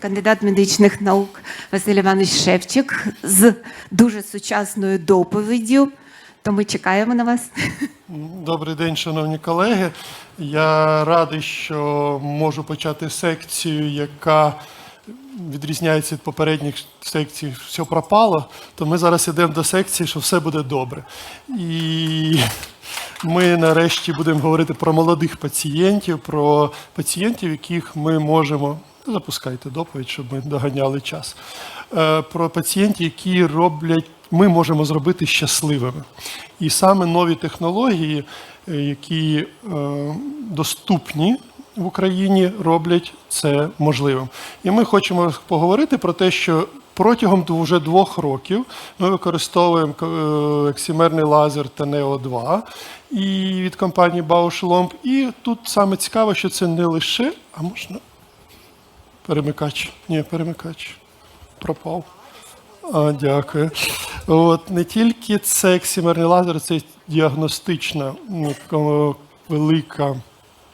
кандидат медичних наук Василь Іванович Шевчик з дуже сучасною доповіддю. То ми чекаємо на вас. Добрий день, шановні колеги. Я радий, що можу почати секцію, яка відрізняється від попередніх секцій. Все пропало. То ми зараз йдемо до секції, що все буде добре. І ми нарешті будемо говорити про молодих пацієнтів, про пацієнтів, яких ми можемо. Запускайте доповідь, щоб ми доганяли час. Е, Про пацієнтів, які роблять, ми можемо зробити щасливими. І саме нові технології, е, які е, доступні в Україні, роблять це можливим. І ми хочемо поговорити про те, що протягом вже двох років ми використовуємо ексімерний лазер та Neo 2 і від компанії Bausch Lomb. І тут саме цікаво, що це не лише, а можна перемикач. Ні, перемикач пропав. А, дякую. От не тільки це ексімерний лазер, це діагностична велика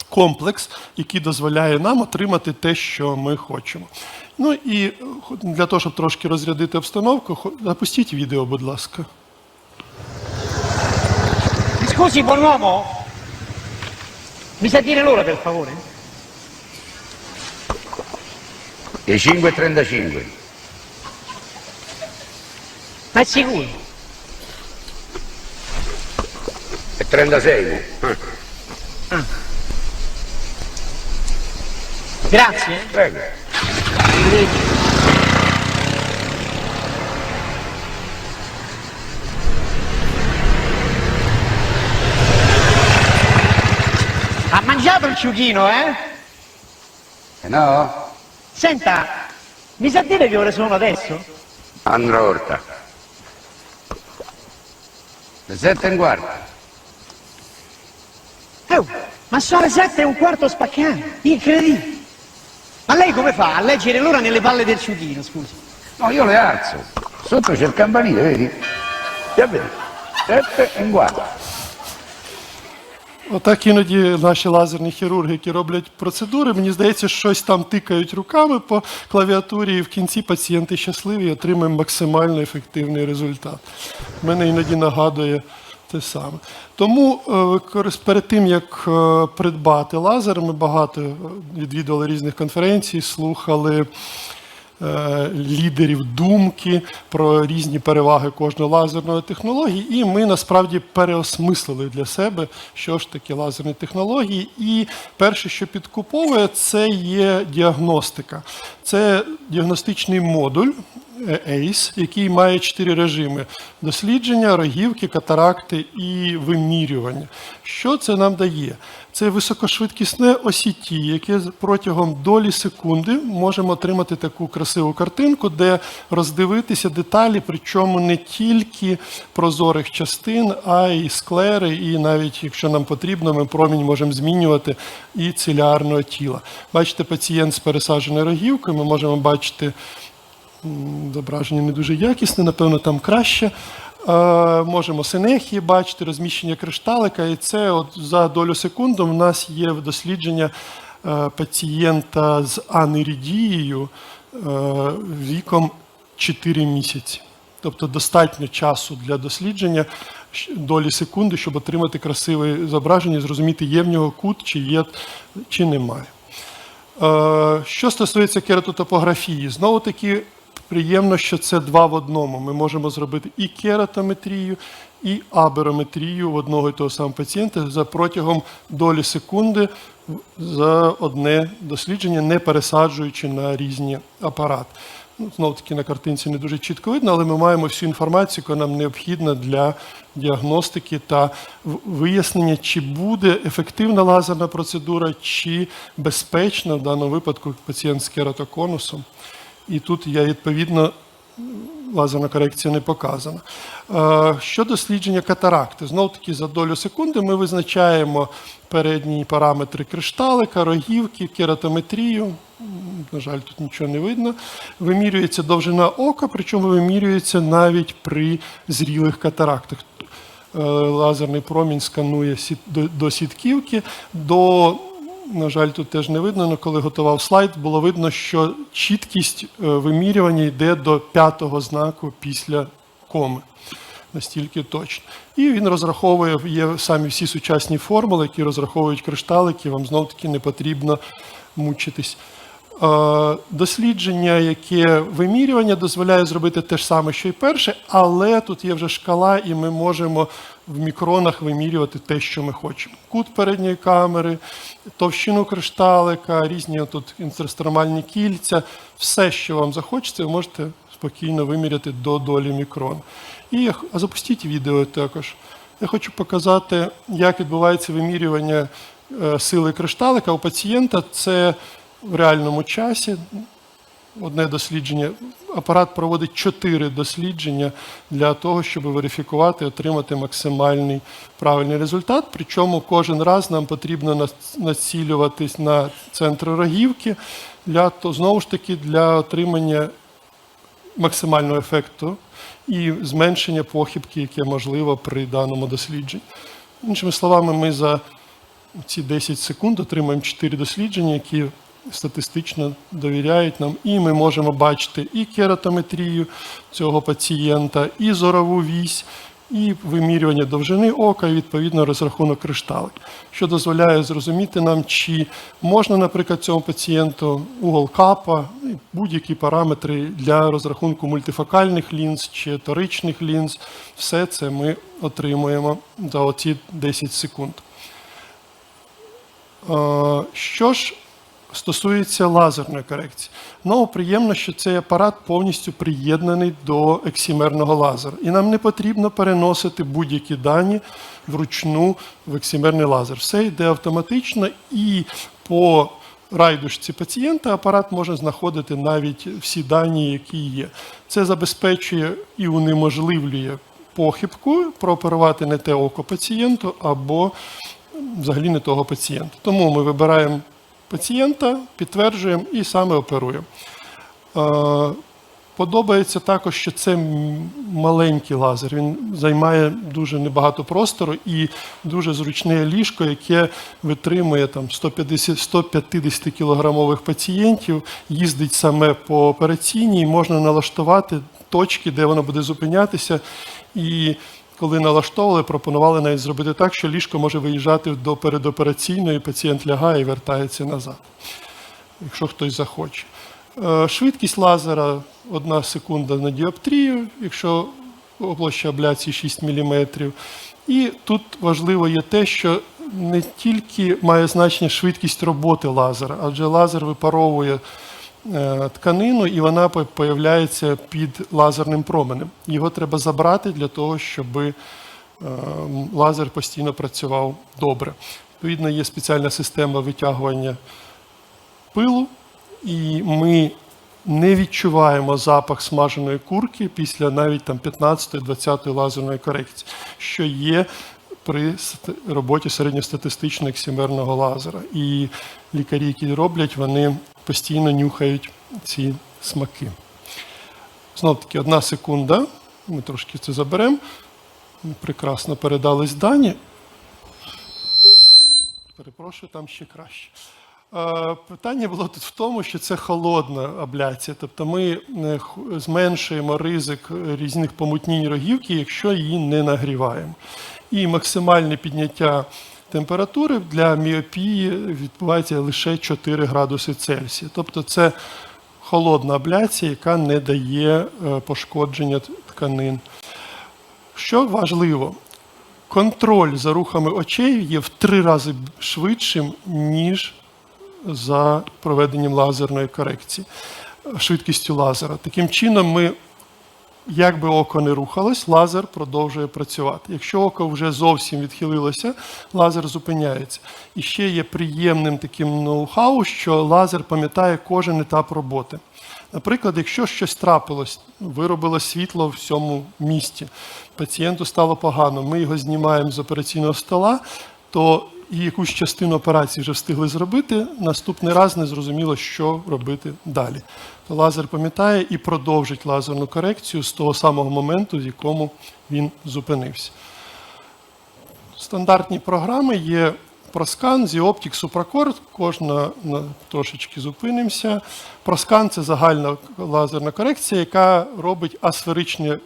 комплекс, який дозволяє нам отримати те, що ми хочемо. Ну і для того, щоб трошки розрядити обстановку, запустіть відео, будь ласка. Scusi, buon uomo? Mi sa dire l'ora, per favore? Le 5.35. Ma sicuro? E 36. mo. Eh, Grazie. Prego. Ha mangiato il ciuchino, eh? E no? Senta, mi sa dire che ore sono adesso? Andrò orta. Le sette e un quarto. Oh, ma sono le sette e un quarto spaccate. Incredibile. Ma lei come fa a leggere l'ora nelle palle del ciuchino, scusi? No, io le alzo. Sotto c'è il campanile, vedi? Ya vedi. Sette e un quarto. Отак іноді наші лазерні хірурги, які роблять процедури, мені здається, щось там тикають руками по клавіатурі, і в кінці пацієнти щасливі і отримуємо максимально ефективний результат. Мене іноді нагадує те саме. Тому е, перед тим, як е, придбати лазер, ми багато е, відвідували різних конференцій, слухали лідерів думки про різні переваги кожної лазерної технології, і ми насправді переосмислили для себе, що ж таке лазерні технології. І перше, що підкуповує, це є діагностика. Це діагностичний модуль. е, ACE, який має чотири режими: дослідження, рогівки, катаракти і вимірювання. Що це нам дає? Це високошвидкісне осіті, яке протягом долі секунди можемо отримати таку красиву картинку, де роздивитися деталі, причому не тільки прозорих частин, а й склери, і навіть якщо нам потрібно, ми промінь можемо змінювати і цілярного тіла. Бачите, пацієнт з пересадженою рогівкою, ми можемо бачити зображення не дуже якісне, напевно, там краще. Е, можемо синехії бачити, розміщення кришталика, і це от за долю секунди у нас є дослідження е, пацієнта з аниридією е, віком 4 місяці. Тобто достатньо часу для дослідження долі секунди, щоб отримати красиве зображення, зрозуміти, є в нього кут, чи є, чи немає. Що стосується кератотопографії, знову таки приємно, що це два в одному. Ми можемо зробити і кератометрію, і аберометрію в одного і того самого пацієнта за протягом долі секунди за одне дослідження, не пересаджуючи на різні апарати. Ну, знову таки на картинці не дуже чітко видно, але ми маємо всю інформацію, яка нам необхідна для діагностики та вияснення, чи буде ефективна лазерна процедура, чи безпечна в даному випадку пацієнт з кератоконусом. І тут я відповідно лазерна корекція не показана. Е, Що дослідження катаракти? Знов таки за долю секунди ми визначаємо передні параметри кришталика, рогівки, кератометрію. На жаль, тут нічого не видно. Вимірюється довжина ока, причому вимірюється навіть при зрілих катарактах. Е, Лазерний промінь сканує до сітківки, до на жаль, тут теж не видно, але коли готував слайд, було видно, що чіткість е, вимірювання йде до п'ятого знаку після коми. Настільки точно. І він розраховує, є самі всі сучасні формули, які розраховують кришталики, вам знов таки не потрібно мучитись. Е, Дослідження, яке вимірювання дозволяє зробити те ж саме, що і перше, але тут є вже шкала, і ми можемо в мікронах вимірювати те, що ми хочемо. Кут передньої камери, товщину кришталика, різні тут інтерстромальні кільця, все, що вам захочеться, ви можете спокійно виміряти до долі мікрон. І а запустіть відео також. Я хочу показати, як відбувається вимірювання е, сили кришталика у пацієнта. Це в реальному часі. Одне дослідження. Апарат проводить чотири дослідження для того, щоб верифікувати, отримати максимальний правильний результат. Причому кожен раз нам потрібно націлюватись на центр рогівки для то знову ж таки для отримання максимального ефекту і зменшення похибки, яке можливо при даному дослідженні. Іншими словами, ми за ці 10 секунд отримаємо 4 дослідження, які статистично довіряють нам, і ми можемо бачити і кератометрію цього пацієнта, і зорову вісь, і вимірювання довжини ока, і відповідно розрахунок кришталик, що дозволяє зрозуміти нам, чи можна, наприклад, цьому пацієнту угол капа, будь-які параметри для розрахунку мультифокальних лінз чи торичних лінз. Все це ми отримуємо за оці 10 секунд. Е, Що ж стосується лазерної корекції, ну приємно, що цей апарат повністю приєднаний до ексімерного лазера, і нам не потрібно переносити будь-які дані вручну в ексімерний лазер. Все йде автоматично і по райдушці пацієнта апарат може знаходити навіть всі дані, які є. Це забезпечує і унеможливлює похибку, прооперувати не те око пацієнту або взагалі не того пацієнта. Тому ми вибираємо пацієнта, підтверджуємо і саме оперуємо. Е, Подобається також, що це маленький лазер. Він займає дуже небагато простору і дуже зручне ліжко, яке витримує там 150 150 кілограмових пацієнтів, їздить саме по операційній, можна налаштувати точки, де воно буде зупинятися. І коли налаштовували, пропонували навіть зробити так, що ліжко може виїжджати до передопераційної, пацієнт лягає і вертається назад, якщо хтось захоче. Е, Швидкість лазера 1 секунда на діоптрію, якщо площа абляції 6 мм. І тут важливо є те, що не тільки має значення швидкість роботи лазера, адже лазер випаровує тканину і вона по- появляється під лазерним променем. Його треба забрати для того, щоб е, лазер постійно працював добре. Відповідно, є спеціальна система витягування пилу, і ми не відчуваємо запах смаженої курки після навіть там 15-20 лазерної корекції, що є при роботі середньостатистичного ексімерного лазера. І лікарі, які роблять, вони постійно нюхають ці смаки. Знов таки, одна секунда. Ми трошки це заберемо. Прекрасно передались дані. Перепрошую, там ще краще. Е, Питання було тут в тому, що це холодна абляція, тобто ми е, зменшуємо ризик різних помутнінь рогівки, якщо її не нагріваємо. І максимальне підняття температури для міопії відбувається лише 4 градуси Цельсія. Тобто це холодна абляція, яка не дає е, пошкодження тканин. Що важливо, контроль за рухами очей є в три рази швидшим, ніж за проведенням лазерної корекції, швидкістю лазера. Таким чином, ми, як би око не рухалось, лазер продовжує працювати. Якщо око вже зовсім відхилилося, лазер зупиняється. І ще є приємним таким ноу-хау, що лазер пам'ятає кожен етап роботи. Наприклад, якщо щось трапилось, виробило світло в цьому місці, пацієнту стало погано, ми його знімаємо з операційного стола, то і якусь частину операції вже встигли зробити, наступний раз не зрозуміло, що робити далі. То лазер пам'ятає і продовжить лазерну корекцію з того самого моменту, в якому він зупинився. Стандартні програми є Проскан, Зіоптік, Супрокор. Кожна на трошечки зупинимося. Проскан це загальна лазерна корекція, яка робить асферичні.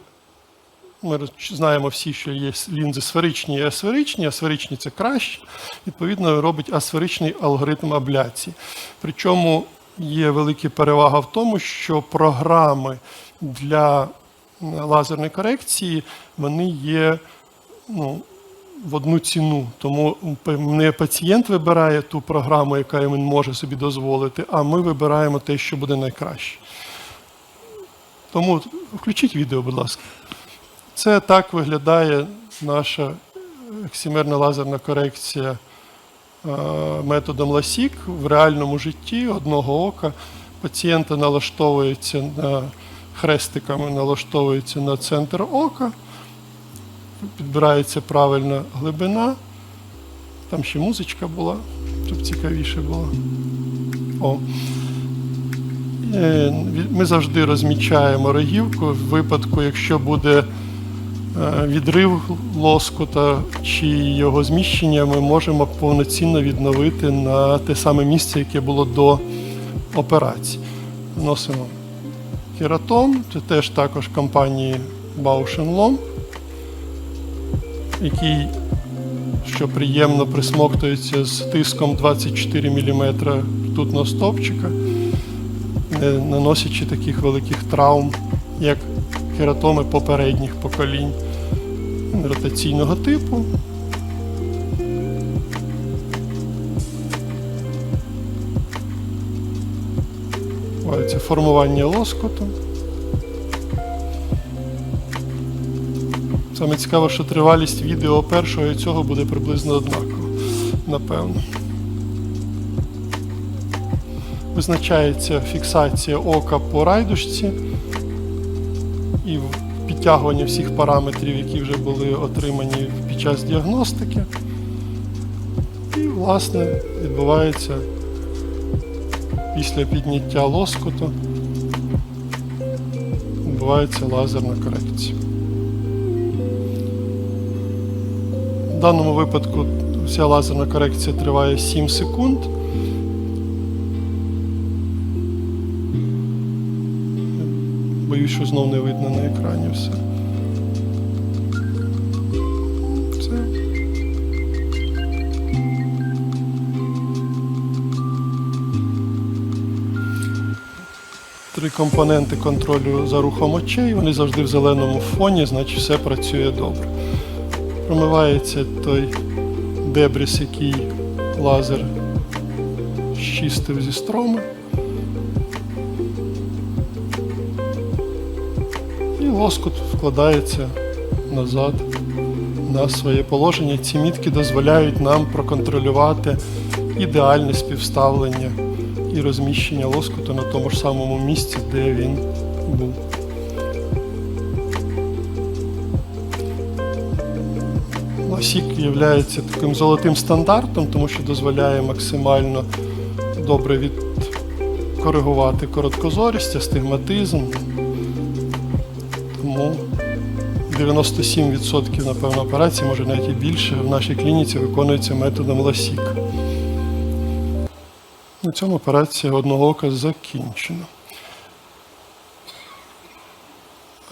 Ми знаємо всі, що є лінзи сферичні і асферичні. Асферичні це краще. Відповідно, робить асферичний алгоритм абляції. Причому є велика перевага в тому, що програми для лазерної корекції вони є ну, в одну ціну. Тому не пацієнт вибирає ту програму, яка він може собі дозволити, а ми вибираємо те, що буде найкраще. Тому включіть відео, будь ласка. Це так виглядає наша ексімерна лазерна корекція е, методом LASIK в реальному житті одного ока. Пацієнта налаштовується на хрестиками, налаштовується на центр ока, підбирається правильна глибина. Там ще музичка була, щоб цікавіше було. О. Е, Ми завжди розмічаємо рогівку в випадку, якщо буде відрив лоскута чи його зміщення, ми можемо повноцінно відновити на те саме місце, яке було до операції. Носимо кератон, це теж також компанії Bausch який, що приємно, присмоктується з тиском 24 мм ртутного стовпчика, не наносячи таких великих травм, як кератоми попередніх поколінь ротаційного типу. Це формування лоскоту. Саме цікаво, що тривалість відео першого і цього буде приблизно однакова, напевно. Визначається фіксація ока по райдушці підтягування всіх параметрів, які вже були отримані під час діагностики. І, власне, відбувається після підняття лоскуту відбувається лазерна корекція. В даному випадку вся лазерна корекція триває 7 секунд. Що знов не видно на екрані все. Три компоненти контролю за рухом очей, вони завжди в зеленому фоні, значить все працює добре. Промивається той дебріс, який лазер щистив зі строми. Лоскут вкладається назад на своє положення. Ці мітки дозволяють нам проконтролювати ідеальне співставлення і розміщення лоскуту на тому ж самому місці, де він був. Лосік є таким золотим стандартом, тому що дозволяє максимально добре відкоригувати короткозорість, астигматизм. Тому 97% напевно операцій, може навіть і більше, в нашій клініці виконується методом ласік. На цьому операція одного ока закінчена.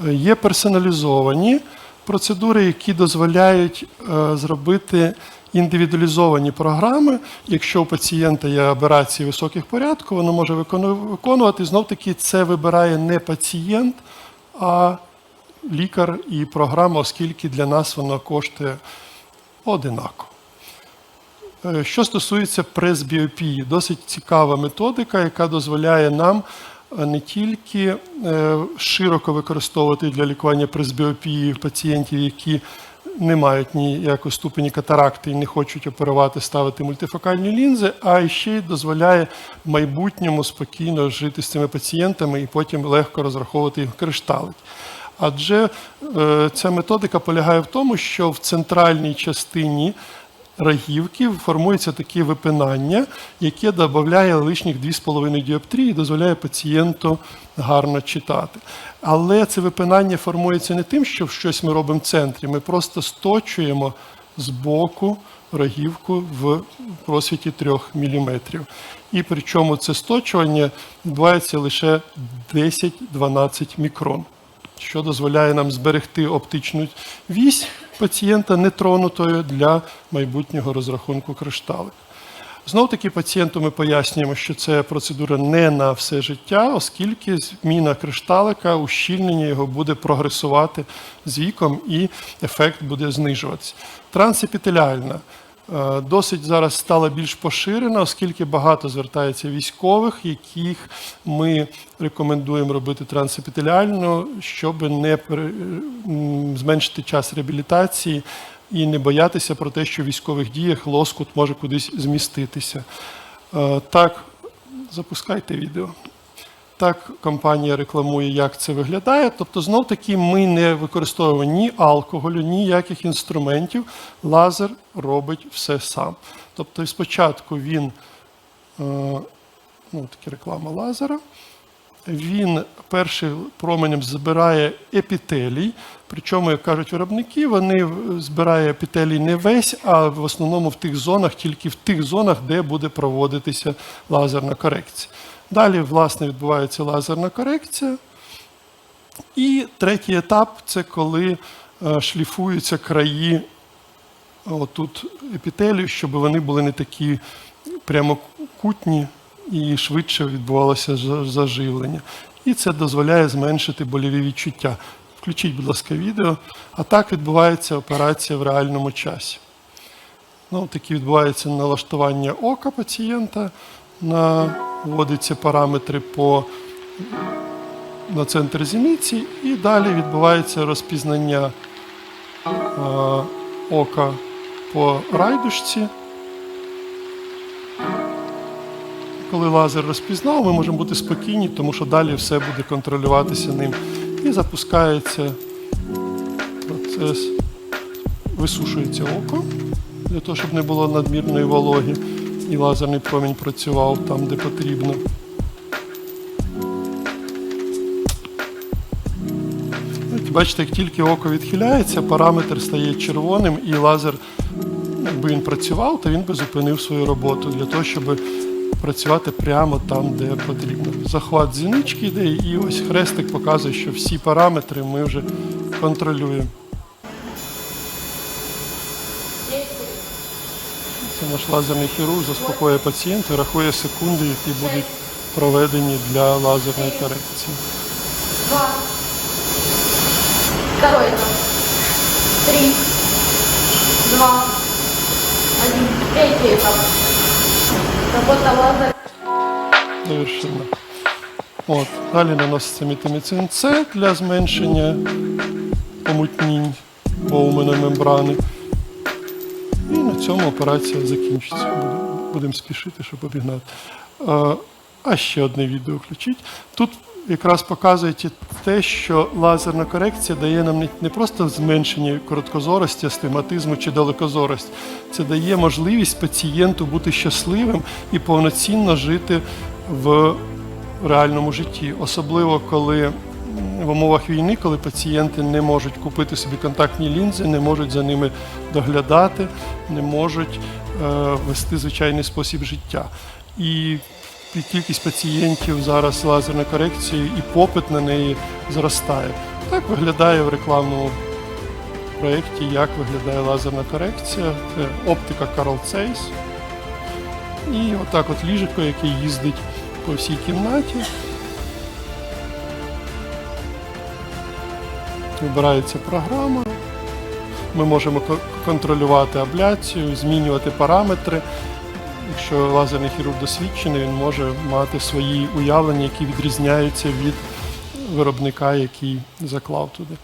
Є персоналізовані процедури, які дозволяють е, зробити індивідуалізовані програми. Якщо у пацієнта є аберації високих порядку, воно може викону- виконувати. Знов таки це вибирає не пацієнт, а лікар і програма, оскільки для нас вона коштує одинаково. Е, Що стосується пресбіопії, досить цікава методика, яка дозволяє нам е, не тільки е, широко використовувати для лікування пресбіопії пацієнтів, які не мають ніякої ступені катаракти і не хочуть оперувати, ставити мультифокальні лінзи, а ще й дозволяє майбутньому спокійно жити з цими пацієнтами і потім легко розраховувати їх кришталик. Адже е, ця методика полягає в тому, що в центральній частині рогівки формується таке випинання, яке додає лишніх 2,5 діоптрії і дозволяє пацієнту гарно читати. Але це випинання формується не тим, що щось ми робимо в центрі, ми просто сточуємо з боку рогівку в просвіті 3 мм. І причому це сточування відбувається лише 10-12 мікрон, що дозволяє нам зберегти оптичну вісь пацієнта нетронутою для майбутнього розрахунку кришталик. Знов таки пацієнту ми пояснюємо, що це процедура не на все життя, оскільки зміна кришталика, ущільнення його буде прогресувати з віком і ефект буде знижуватися. Трансепітеліальна е, досить зараз стала більш поширена, оскільки багато звертається військових, яких ми рекомендуємо робити трансепітеліальну, щоб не зменшити час реабілітації і не боятися про те, що в військових діях лоскут може кудись зміститися. Е, Так, запускайте відео. Так компанія рекламує, як це виглядає. Тобто, знов таки, ми не використовуємо ні алкоголю, ніяких інструментів. Лазер робить все сам. Тобто, спочатку він, е, ну, такі реклама лазера. Він першим променем збирає епітелій. Причому, як кажуть виробники, вони збирає епітелій не весь, а в основному в тих зонах, тільки в тих зонах, де буде проводитися лазерна корекція. Далі, власне, відбувається лазерна корекція. І третій етап це коли е, шліфуються краї отут епітелію, щоб вони були не такі прямокутні і швидше відбувалося заживлення. І це дозволяє зменшити больові відчуття. Включіть, будь ласка, відео. А так відбувається операція в реальному часі. Ну, такі відбувається налаштування ока пацієнта, на, вводяться параметри по на центр зіниці, і далі відбувається розпізнання е, ока по райдушці. Коли лазер розпізнав, ми можемо бути спокійні, тому що далі все буде контролюватися ним. І запускається процес, висушується око для того, щоб не було надмірної вологи, і лазерний промінь працював там, де потрібно. Бачите, як тільки око відхиляється, параметр стає червоним, і лазер, якби він працював, то він би зупинив свою роботу для того, щоб працювати прямо там, де потрібно. Захват зінички йде, і ось хрестик показує, що всі параметри ми вже контролюємо. Це наш лазерний хірург заспокоює пацієнта, рахує секунди, які будуть проведені для лазерної корекції. Два. Второй. Три, два, один. Третий этап. Работа лазер. Завершено. От. Далі наноситься метаміцин С для зменшення помутнінь боуменої мембрани. Цьому операція закінчиться. Будемо- спішити, щоб обігнати. А, ще одне відео включіть. Тут якраз показується те, що лазерна корекція дає нам не- просто зменшення короткозорості, астигматизму чи далекозорості. Це дає можливість пацієнту бути щасливим і повноцінно жити в реальному житті, особливо коли в умовах війни, коли пацієнти не можуть купити собі контактні лінзи, не можуть за ними доглядати, не можуть е, вести звичайний спосіб життя. І кількість пацієнтів зараз з лазерною корекцією і попит на неї зростає. Так виглядає в рекламному проєкті, як виглядає лазерна корекція. Це оптика Carl Zeiss. І отак от ліжко, яке їздить по всій кімнаті. Вибирається програма. Ми можемо контролювати абляцію, змінювати параметри. Якщо лазерний хірург досвідчений, він може мати свої уявлення, які відрізняються від виробника, який заклав туди.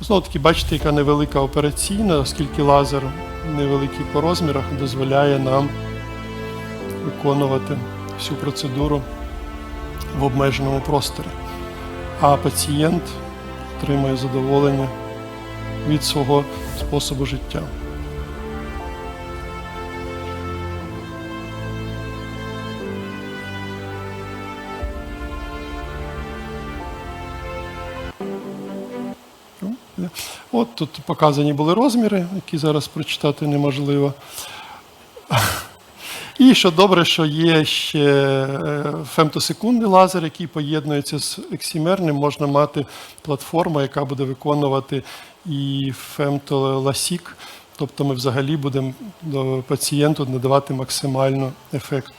Знову таки, бачите, яка невелика операційна, оскільки лазер невеликий по розмірах, дозволяє нам виконувати всю процедуру в обмеженому просторі. А пацієнт отримує задоволення від свого способу життя. Ну. От тут показані були розміри, які зараз прочитати неможливо. І що добре, що є ще е, фемтосекундний лазер, який поєднується з ексімерним, можна мати платформу, яка буде виконувати і фемтоласік. Тобто ми взагалі будемо до пацієнту надавати максимально ефект.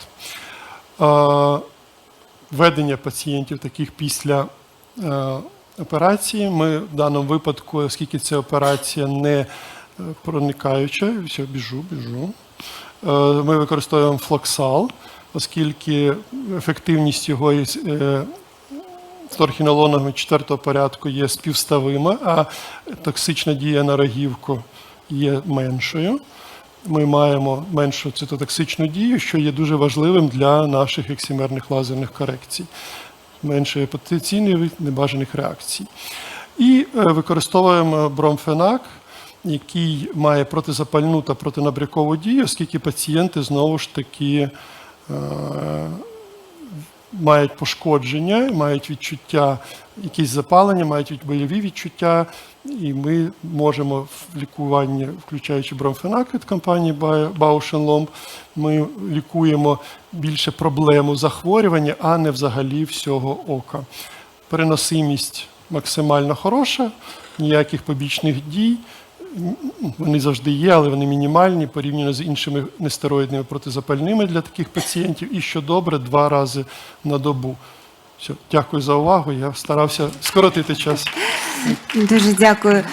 Ведення пацієнтів таких після е, операції. Ми в даному випадку, оскільки ця операція не е, проникаюча, все, біжу, біжу. Е, Ми використовуємо флоксал, оскільки ефективність його із е, торхінолонами четвертого порядку є співставима, а токсична дія на рогівку є меншою. Ми маємо меншу цитотоксичну дію, що є дуже важливим для наших ексімерних лазерних корекцій. Менше потенційних небажаних реакцій. І е, використовуємо бромфенак, який має протизапальну та протинабрякову дію, оскільки пацієнти знову ж таки е, мають пошкодження, мають відчуття, якісь запалення, мають бойові відчуття, і ми можемо в лікуванні, включаючи бромфенак від компанії Lomb, ми лікуємо більше проблему захворювання, а не взагалі всього ока. Переносимість максимально хороша, ніяких побічних дій. Вони завжди є, але вони мінімальні порівняно з іншими нестероїдними протизапальними для таких пацієнтів. І що добре, два рази на добу. Все, дякую за увагу. Я старався скоротити час. Дуже дякую.